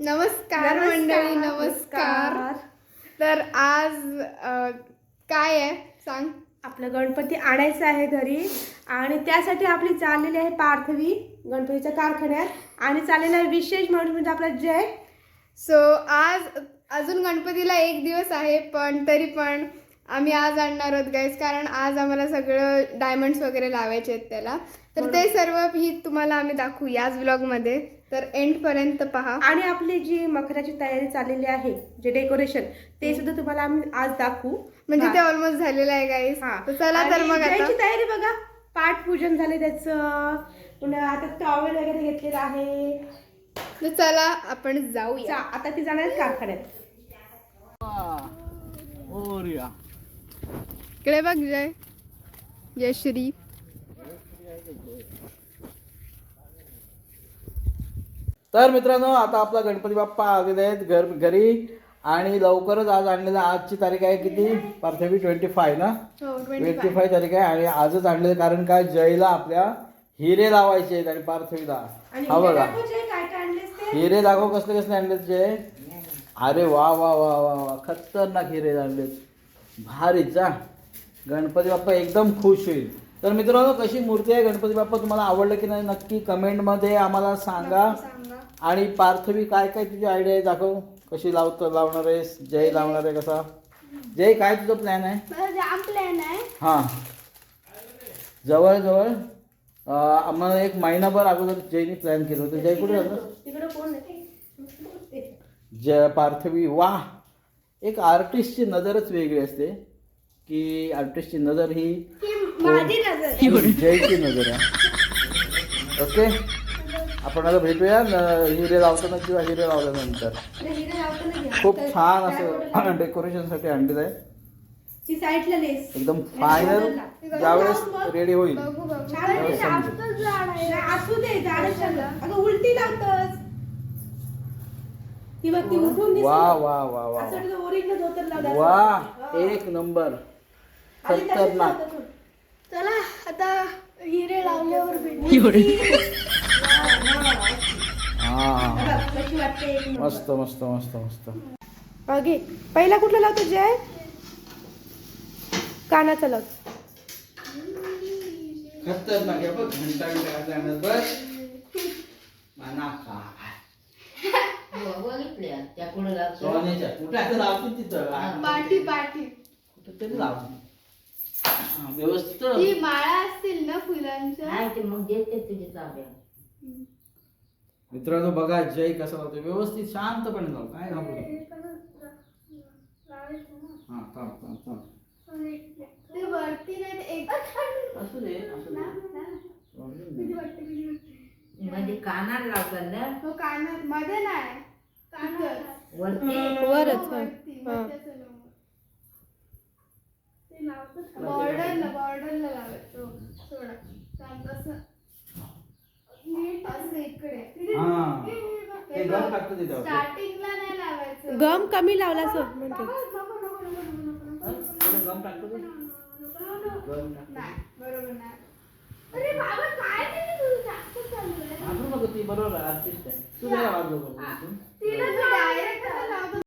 नमस्कार मंडळी नमस्कार. तर आज अ, काय आहे? सांग. आपलं गणपती आणायचं आहे घरी आणि त्यासाठी आपली चाललेली आहे पार्थवी गणपतीच्या कारखान्यात आणि चाललेला आहे विशेष माणूस म्हणजे आपला जय. सो आज अजून गणपतीला एक दिवस आहे पण तरी पण आम्ही आज आणणार आहोत गाईज कारण आज आम्हाला सगळं डायमंड्स वगैरे लावायचे आहेत त्याला. तर ते सर्व ही तुम्हाला आम्ही दाखवू याच व्लॉगमध्ये तर एंडपर्यंत पहा. आणि आपली जी मखराची तयारी चाललेली आहे जे डेकोरेशन ते सुद्धा तुम्हाला आम्ही आज दाखवू. म्हणजे ते. ऑलमोस्ट झालेलं आहे हा. तर चला तर मग तयारी बघा पाठ पूजन झाले त्याचं. पुन्हा आता टॉवेल वगैरे घेतलेलं आहे. तर चला आपण जाऊया. चा- आता ती जाणार कारखान्यात. इकडे बघ जय. जयश्री तर मित्रांनो आता आपला गणपती बाप्पा आलेले आहेत घर घरी. आणि लवकरच आज आणलेला आजची तारीख आहे किती? पार्थवी ट्वेंटी फाय ना? हो ट्वेंटी ट्वेंटी फाय तारीख आहे आणि आजच आणलेलं कारण काय जयला आपल्या हिरे लावायचे आहेत आणि पार्थवीला. हा बघा. हिरे दाखव कसले कसले आणलेत जय? अरे वा वा वा वा वा. खतरनाक हिरे आणलेत. भारीच हा गणपती बाप्पा एकदम खुश होईल. तर मित्रांनो कशी मूर्ती आहे गणपती बाप्पा? तुम्हाला आवडलं की नाही नक्की कमेंटमध्ये आम्हाला सांगा. आणि पार्थवी काय काय तुझी आयडिया आहे? दाखव. कशी लावतो लावणार आहेस? जय लावणार आहे कसा? जय काय तुझं प्लॅन आहे? जाम प्लॅन आहे. हां. जवळजवळ आम्हाला एक महिनाभर अगोदर जयनी प्लॅन केलं होतं. जय कुठे आहे? जय पार्थवी. वा एक आर्टिस्टची नजरच वेगळी असते. की आर्टिस्टची नजर ही जयची नजर आहे. ओके? आपण आता भेटूया न- हिरे लावताना किंवा हिरे लावल्यानंतर. खूप छान असं डेकोरेशनसाठी आणलेलं आहे. ती साईडला लेस एकदम फायनल ज्यावेळेस रेडी होईल. वा. वा वा वा. वा एक नंबर. खतरनाक. चला आता हिरे लावल्यावर भेटू. हा. कशी वाटते. मस्त मस्त मस्त मस्त. ओके पहिला कुठला लावतो जय कानाचा लावतो खतरनाक आहे बघ घंटा घंटा आणत बस. माना काय बघितल्या त्या पुढे लागतो सोन्याच्या कुठे आता लावतील तिथं? पाठी पाठी. हा, व्यवस्थित. ही माळा असतील ना फुलांच्या? नाही ते मग देते तुझी ताब्या मित्रांनो बघा जय कसा लावतो व्यवस्थित शांतपणे लाव काय घाबरू हा थांब थांब ते ते असू दे असू दे? म्हणजे कानात लावतात ना? हो कानात. मध्ये नाही. कानात. वरती? वरच हा. वरती, हा. ते का? बॉर्डरला बॉर्डरला लावायचं. थोडं शांत असं नीट असं इकडे हा ते गम टाकतो तिथं स्टार्टिंगला नाही लावायचं. गम कमी लावला असं म्हणते. हा? थोडं गम टाकतो ते. नको, नको. गम टाकतो नाही बरोबर नाही. अरे बाबा काय नाही तुझं? जास्त चालू आहे. घाबरू नको ती बरोबर आर्टिस्ट आहे. तू जरा वाजव बघू. तू direct